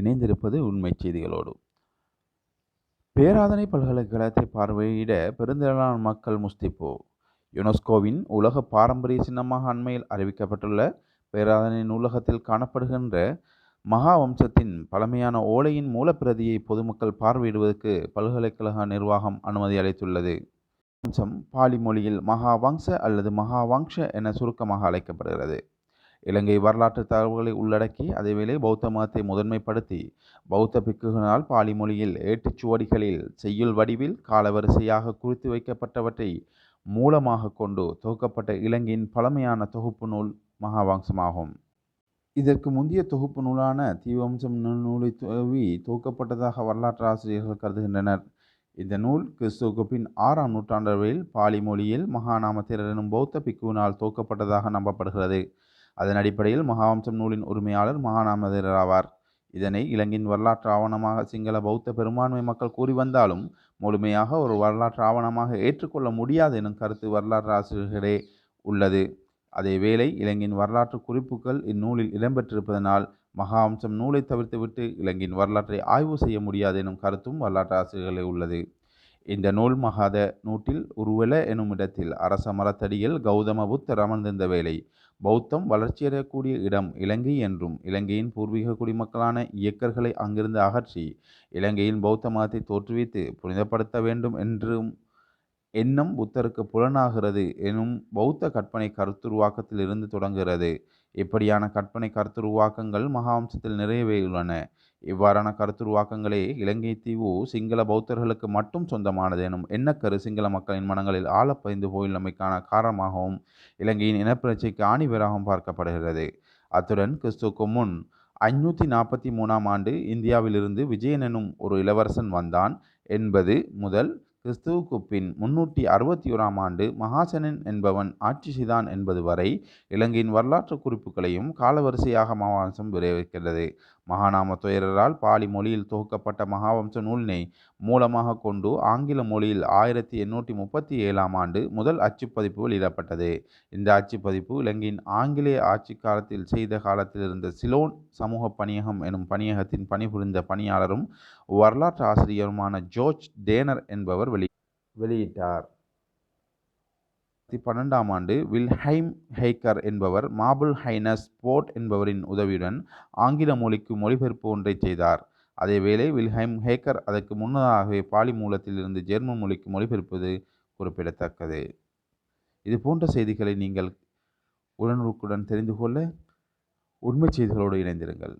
இணைந்திருப்பது உண்மை செய்திகளோடு. பேராதனை பல்கலைக்கழகத்தை பார்வையிட பெருந்திரளான மக்கள் முஸ்திப்பு யுனெஸ்கோவின் உலக பாரம்பரிய சின்னமாக அண்மையில் அறிவிக்கப்பட்டுள்ள பேராதனை நூலகத்தில் காணப்படுகின்ற மகாவம்சத்தின் பழமையான ஓலையின் மூலப்பிரதியை பொதுமக்கள் பார்வையிடுவதற்கு பல்கலைக்கழக நிர்வாகம் அனுமதி அளித்துள்ளது. வம்சம் பாலி மொழியில் மகாவம்ச அல்லது மகாவம்ச என சுருக்கமாக அழைக்கப்படுகிறது. இலங்கை வரலாற்று தகவல்களை உள்ளடக்கி அதேவேளை பௌத்த மதத்தை முதன்மைப்படுத்தி பௌத்த பிக்குகளால் பாலி மொழியில் ஏட்டுச்சுவடிகளில் செய்யுள் வடிவில் காலவரிசையாக குறித்து வைக்கப்பட்டவற்றை மூலமாக கொண்டு தொகுக்கப்பட்ட இலங்கையின் பழமையான தொகுப்பு நூல் மகாவம்சமாகும். இதற்கு முந்தைய தொகுப்பு நூலான தீவம்சம் நூலை துவி தொகுக்கப்பட்டதாக வரலாற்று ஆசிரியர்கள் கருதுகின்றனர். இந்த நூல் கிறிஸ்துவுக்கு பின் ஆறாம் நூற்றாண்டளவில் பாலி மொழியில் மகாநாமத்திரனும் பௌத்த பிக்குவினால் துவக்கப்பட்டதாக நம்பப்படுகிறது. அதன் அடிப்படையில் மகாவம்சம் நூலின் உரிமையாளர் மகாநாமதிரர் ஆவார் இதனை இலங்கையின் வரலாற்று ஆவணமாக சிங்கள பௌத்த பெரும்பான்மை மக்கள் கூறி வந்தாலும் முழுமையாக ஒரு வரலாற்று ஆவணமாக ஏற்றுக்கொள்ள முடியாது எனும் கருத்து வரலாற்று ஆசிரியர்களே உள்ளது. அதேவேளை இலங்கையின் வரலாற்று குறிப்புகள் இந்நூலில் இடம்பெற்றிருப்பதனால் மகாவம்சம் நூலை தவிர்த்துவிட்டு இலங்கையின் வரலாற்றை ஆய்வு செய்ய முடியாது எனும் கருத்தும் வரலாற்று ஆசிரியர்களே உள்ளது. இந்த நூல் மகாத நூற்றில் உருவல எனும் இடத்தில் அரச மரத்தடியில் கௌதம புத்தர் அமர்ந்திருந்த வேளை பௌத்தம் வளர்ச்சியடையக்கூடிய இடம் இலங்கை என்றும் இலங்கையின் பூர்வீக குடிமக்களான இயக்கர்களை அங்கிருந்து அகற்றி இலங்கையின் பௌத்த மதத்தை தோற்றுவித்து புனிதப்படுத்த வேண்டும் என்றும் எண்ணம் புத்தருக்கு புலனாகிறது எனும் பௌத்த கற்பனை கருத்துருவாக்கத்தில் இருந்து தொடங்குகிறது. இப்படியான கற்பனை கருத்துருவாக்கங்கள் மகாவம்சத்தில் நிறையவே உள்ளன. இவ்வாறான கருத்துருவாக்கங்களே இலங்கை தீவு சிங்கள பௌத்தர்களுக்கு மட்டும் சொந்தமானது எனும் எண்ணக்கரு சிங்கள மக்களின் மனங்களில் ஆழப்பதிந்து போயுள்ளமைக்கான காரணமாகவும் இலங்கையின் இனப்பிரச்சைக்கு ஆணிவராகவும் பார்க்கப்படுகிறது. அத்துடன் கிறிஸ்துக்கு முன் ஐநூற்றி நாற்பத்தி மூணாம் ஆண்டு இந்தியாவிலிருந்து விஜயன் எனும் ஒரு இளவரசன் வந்தான். என்பது முதல் கிறிஸ்துவுக்கு பின் முன்னூற்றி அறுபத்தி ஓராம் ஆண்டு மகாசனன் என்பவன் ஆட்சி செய்தான் என்பது வரை இலங்கையின் வரலாற்று குறிப்புகளையும் காலவரிசையாக மகாவம்சம் விரைவிக்கிறது மகாநாம துயரரால் பாலி மொழியில் தொகுக்கப்பட்ட மகாவம்ச நூலினை மூலமாக கொண்டு ஆங்கில மொழியில் ஆயிரத்தி எண்ணூற்றி முப்பத்தி ஏழாம் ஆண்டு முதல் அச்சுப்பதிப்பு வெளியிடப்பட்டது. இந்த அச்சுப்பதிப்பு இலங்கையின் ஆங்கிலேய ஆட்சி காலத்தில் செய்த காலத்தில் இருந்த சிலோன் சமூக பணியகம் எனும் பணியகத்தின் பணிபுரிந்த பணியாளரும் வரலாற்று ஆசிரியருமான ஜோர்ஜ் டேனர் என்பவர் வெளி வெளியிட்டார். பன்னெண்டாம் ஆண்டு வில்ஹைம் ஹைக்கர் என்பவர் மாபுல் ஹைனஸ் போர்ட் என்பவரின் உதவியுடன் ஆங்கில மொழிக்கு மொழிபெயர்ப்பு ஒன்றை செய்தார். அதேவேளை வில்ஹைம் ஹேக்கர் அதற்கு முன்னதாகவே பாலி மூலத்தில் இருந்து ஜெர்மன் மொழிக்கு மொழிபெயர்ப்பது குறிப்பிடத்தக்கது. இது போன்ற செய்திகளை நீங்கள் உடனுக்குடன் தெரிந்து கொள்ள உண்மை செய்திகளோடு இணைந்திருங்கள்.